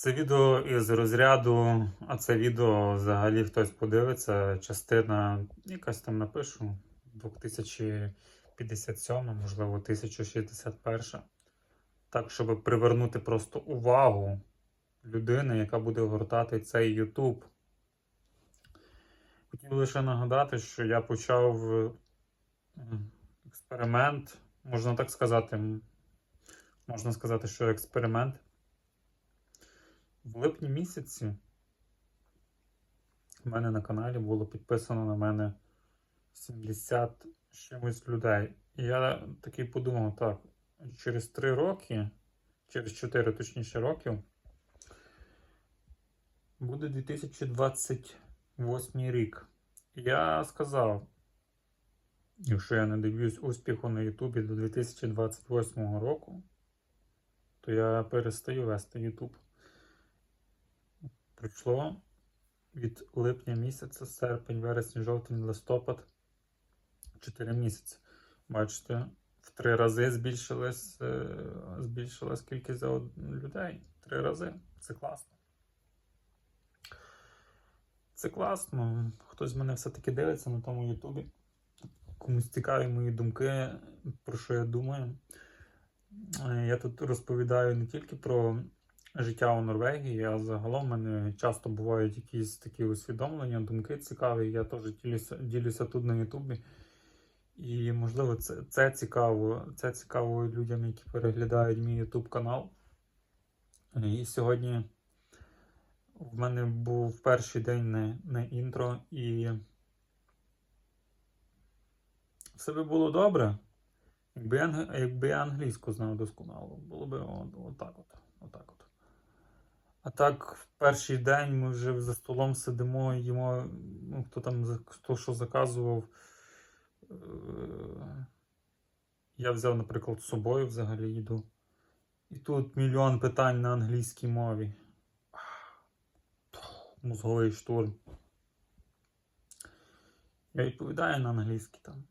Це відео із розряду, а це відео взагалі хтось подивиться. Частина, якась там напишу, 2057, можливо, 1061. Так, щоб привернути просто увагу людини, яка буде гортати цей YouTube. Хотів лише нагадати, що я почав експеримент, можна так сказати. Можна сказати, що експеримент. В липні місяці в мене на каналі було підписано на мене 70 чимось людей. І я такий подумав, так, через 3 роки, через 4 точніше років, буде 2028 рік. Я сказав, якщо я не доб'юсь успіху на Ютубі до 2028 року, то я перестаю вести YouTube. Пройшло від липня місяця, серпень, вересень, жовтень, листопад. 4 місяці. Бачите, в три рази збільшилась, е, збільшилась кількість людей. Три рази. Це класно. Це класно. Хтось мене все-таки дивиться на тому Ютубі. Комусь цікаві мої думки, про що я думаю. Е, Я тут розповідаю не тільки про життя у Норвегії, а загалом в мене часто бувають якісь такі усвідомлення, думки цікаві. Я теж ділюся, ділюся тут на Ютубі. І, можливо, це, це цікаво. Це цікаво людям, які переглядають мій Ютуб канал. І сьогодні в мене був перший день на, на інтро, і все би було добре. Якби я, якби я англійську знав досконало, було б от, отак от, отак от. А так, перший день ми вже за столом сидимо, їмо, ну, хто там хто що заказував. Е, Я взяв, наприклад, з собою взагалі їду. І тут мільйон питань на англійській мові. Мозговий штурм. Я відповідаю на англійській там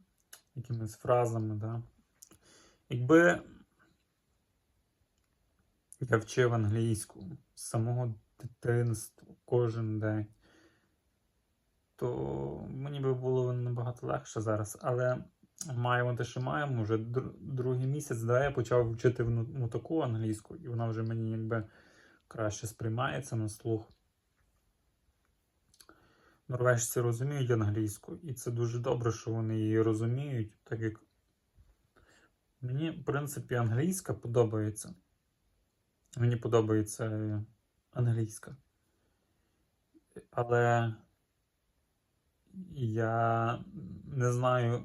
якимись фразами, да. Якби я вчив англійську з самого дитинства кожен день, то мені би було набагато легше зараз. Але маємо те, що маємо. Вже др- другий місяць, да, я почав вчити ну, таку англійську, і вона вже мені якби краще сприймається на слух. Норвежці розуміють англійську, і це дуже добре, що вони її розуміють, так як мені, в принципі, англійська подобається. Мені подобається англійська. Але я не знаю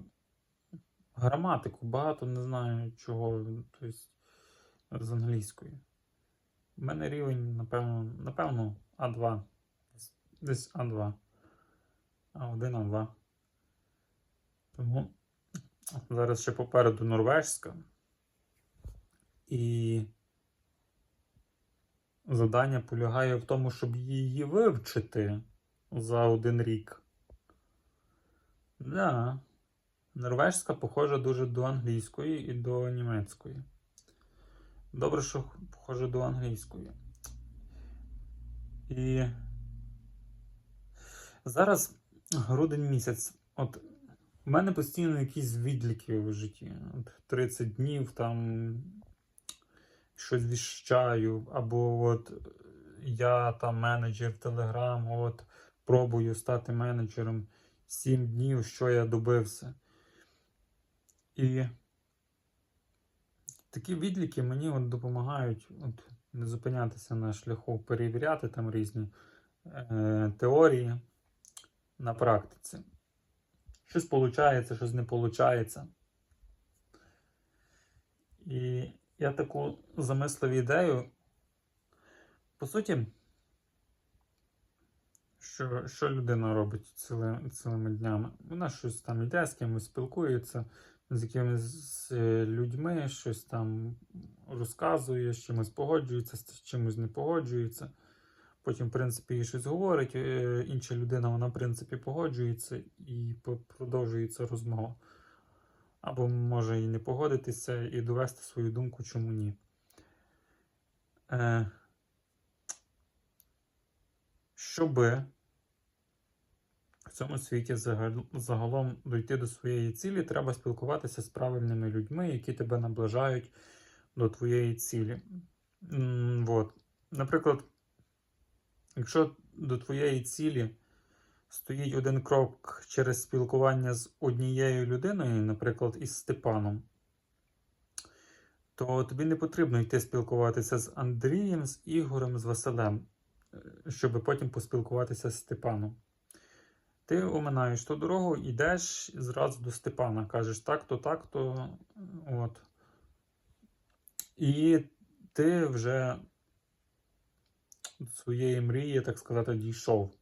граматику, багато не знаю чого тобто, з англійської. У мене рівень, напевно, напевно, А2. Десь- Десь А2. А1, А2. Тому зараз ще попереду норвежська. І завдання полягає в тому, щоб її вивчити за один рік. Да. Норвежська похожа дуже до англійської і до німецької. Добре, що похожа до англійської. І зараз грудень місяць. От в мене постійно якісь відліки в житті. От 30 днів там щось віщаю, або от я там менеджер Telegram, от пробую стати менеджером 7 днів, що я добився. І такі відліки мені от допомагають от, не зупинятися на шляху, перевіряти там різні е, теорії на практиці. Щось виходить, щось не виходить. І я таку замислив ідею. По суті, що, що людина робить цілими, цілими днями? Вона щось там йде, з кимось спілкується, з якимись е, людьми, щось там розказує, з чимось погоджується, з чимось не погоджується. Потім, в принципі, їй щось говорить, е, інша людина, вона, в принципі, погоджується і продовжується розмова. Або може і не погодитися, і довести свою думку, чому ні. Е, щоби в цьому світі загал- загалом дойти до своєї цілі, треба спілкуватися з правильними людьми, які тебе наближають до твоєї цілі. М, Вот. Наприклад, якщо до твоєї цілі стоїть один крок через спілкування з однією людиною, наприклад, із Степаном, то тобі не потрібно йти спілкуватися з Андрієм, з Ігорем, з Василем, е, щоб потім поспілкуватися з Степаном. Ти оминаєш ту дорогу, йдеш зразу до Степана, кажеш так-то, так-то. От. І ти вже до своєї мрії, так сказати, дійшов.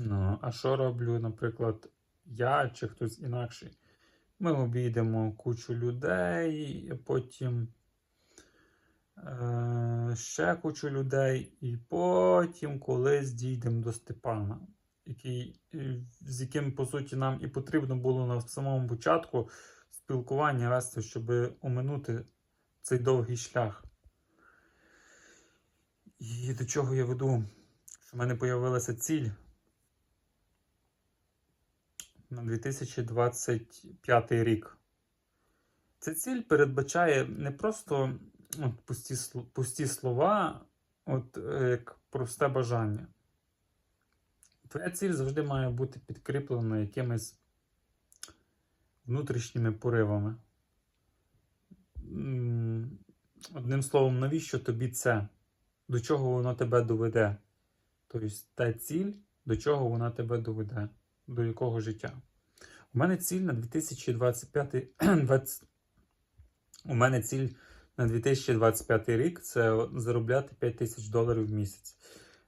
Ну, а що роблю, наприклад, я чи хтось інакший? Ми обійдемо кучу людей, потім е, ще кучу людей, і потім колись дійдемо до Степана, який, з яким, по суті, нам і потрібно було на самому початку спілкування вести, щоб оминути цей довгий шлях. І до чого я веду? Що в мене з'явилася ціль на 2025 рік. Ця ціль передбачає не просто от, пусті, пусті слова, от е, як просте бажання. Твоя ціль завжди має бути підкріплена якимись внутрішніми поривами. Одним словом, навіщо тобі це? До чого воно тебе доведе? Тобто та ціль, до чого вона тебе доведе, до якого життя. У мене ціль на 2025 20... У мене ціль на 2025 рік це заробляти 5 тисяч доларів в місяць.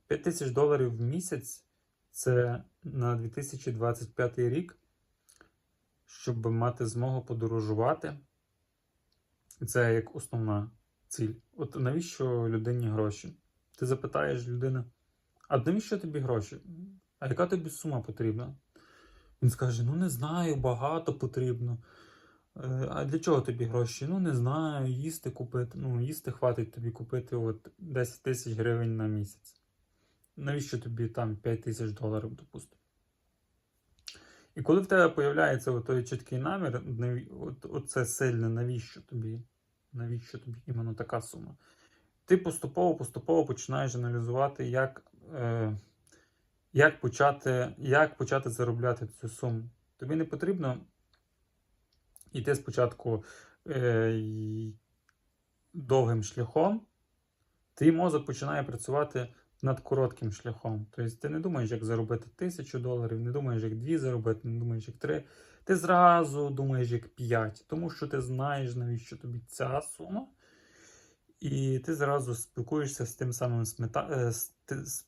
5 тисяч доларів в місяць це на 2025 рік, щоб мати змогу подорожувати. Це як основна ціль. От навіщо людині гроші? Ти запитаєш людини, а навіщо тобі гроші? А яка тобі сума потрібна? Він скаже: Ну не знаю, багато потрібно. «Е, А для чого тобі гроші? Ну не знаю, їсти купити. Ну, їсти хватить тобі купити от 10 тисяч гривень на місяць. Навіщо тобі там 5 тисяч доларів, допустимо? І коли в тебе з'являється той чіткий намір, оце сильне, навіщо тобі? Навіщо тобі іменно така сума? Ти поступово-поступово починаєш аналізувати, як, е, як, почати, як почати заробляти цю суму. Тобі не потрібно йти спочатку е, довгим шляхом. Твій мозок починає працювати над коротким шляхом. Тобто ти не думаєш, як заробити тисячу доларів, не думаєш, як дві заробити, не думаєш, як три. Ти зразу думаєш, як п'ять, тому що ти знаєш, навіщо тобі ця сума. І ти зразу спілкуєшся з тим самим смета... е, з...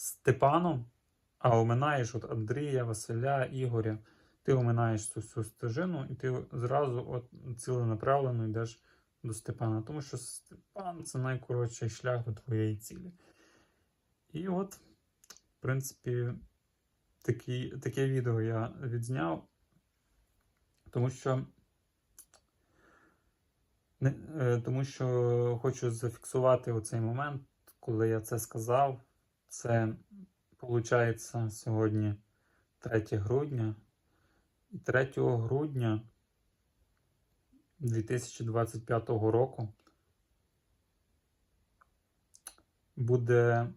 Степаном, а оминаєш от Андрія, Василя, Ігоря. Ти оминаєш цю всю стежину, і ти зразу от ціленаправлено йдеш до Степана. Тому що Степан це найкоротший шлях до твоєї цілі. І от, в принципі, такі, таке відео я відзняв, тому що. Не, е, тому що хочу зафіксувати оцей момент, коли я це сказав. Це виходить сьогодні 3 грудня. І 3 грудня 2025 року буде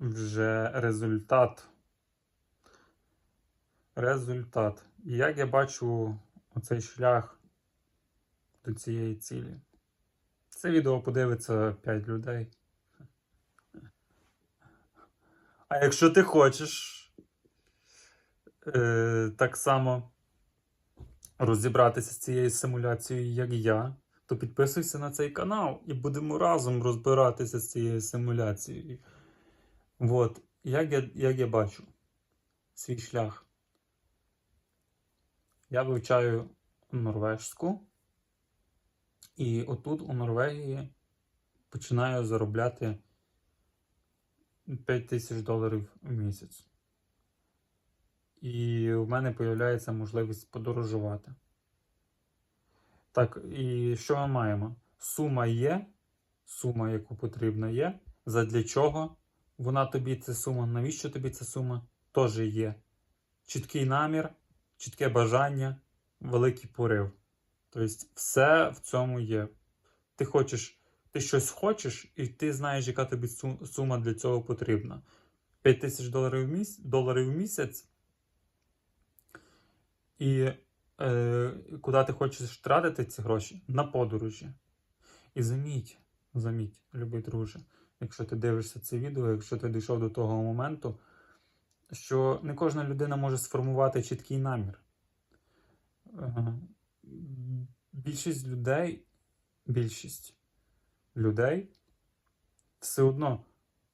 вже результат. Результат. І як я бачу оцей шлях до цієї цілі. Це відео подивиться 5 людей. А якщо ти хочеш е, так само розібратися з цією симуляцією, як я, то підписуйся на цей канал і будемо разом розбиратися з цією симуляцією. От, як я, як я бачу свій шлях. Я вивчаю норвежську. І отут у Норвегії починаю заробляти 5 тисяч доларів в місяць. І в мене з'являється можливість подорожувати. Так, і що ми маємо? Сума є, сума, яку потрібно є, задля чого вона тобі ця сума, навіщо тобі ця сума, теж є. Чіткий намір, чітке бажання, великий порив. Тобто, все в цьому є. Ти хочеш, ти щось хочеш, і ти знаєш, яка тобі сума для цього потрібна. 5 тисяч доларів в місяць, доларів в місяць. І е, куди ти хочеш тратити ці гроші? На подорожі. І заміть, заміть, любий друже, якщо ти дивишся це відео, якщо ти дійшов до того моменту, що не кожна людина може сформувати чіткий намір. Е, Більшість людей, більшість людей все одно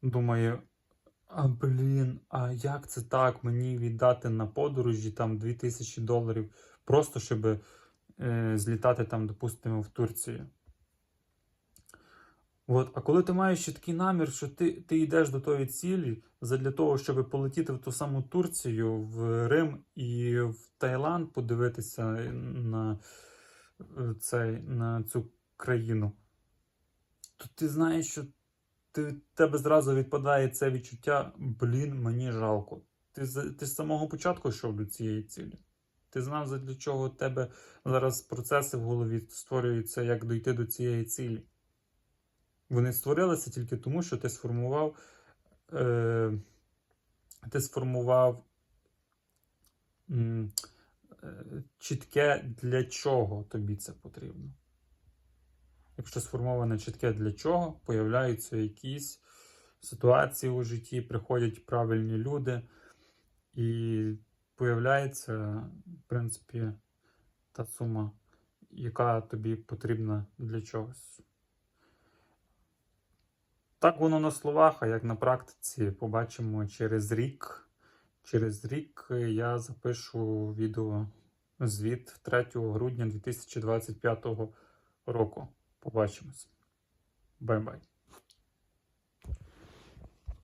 думає, а блін, а як це так мені віддати на подорожі там 2000 доларів, просто щоб е, злітати там, допустимо, в Турцію. От, а коли ти маєш чіткий намір, що ти, ти йдеш до тої цілі для того, щоб полетіти в ту саму Турцію, в Рим і в Таїланд подивитися на, е, цей, на цю країну, то ти знаєш, що ти, тебе зразу відпадає це відчуття, блін, мені жалко. Ти, ти з самого початку йшов до цієї цілі. Ти знав, для чого в тебе зараз процеси в голові створюються, як дойти до цієї цілі. Вони створилися тільки тому, що ти сформував, е, ти сформував м, е, чітке, для чого тобі це потрібно. Якщо сформоване чітке для чого, появляються якісь ситуації у житті, приходять правильні люди, і появляється, в принципі, та сума, яка тобі потрібна для чогось. Так воно на словах, а як на практиці побачимо через рік. Через рік я запишу відео звіт 3 грудня 2025 року. Побачимось. Бай-бай.